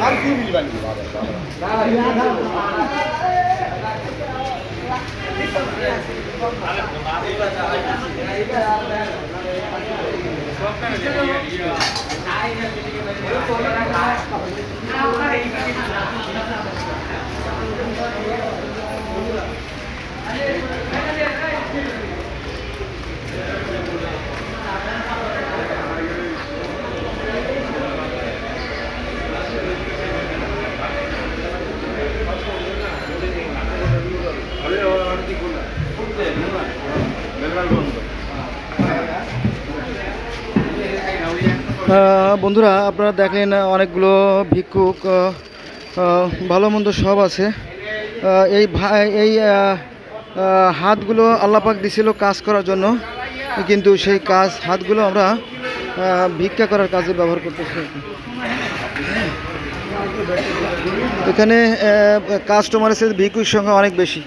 আর কি মিলবানি আহ, বন্ধুরা, আপনারা দেখেন অনেকগুলো ভিক্ষুক ভালো মন্দ সব আছে। এই এই হাতগুলো আল্লাপাক দিছিল কাজ করার জন্য। কিন্তু সেই কাজ, হাতগুলো আমরা ভিক্ষা করার কাজে ব্যবহার করতেছি এখানে কাস্টমার আছে ভিক্ষুর সংখ্যা অনেক বেশি।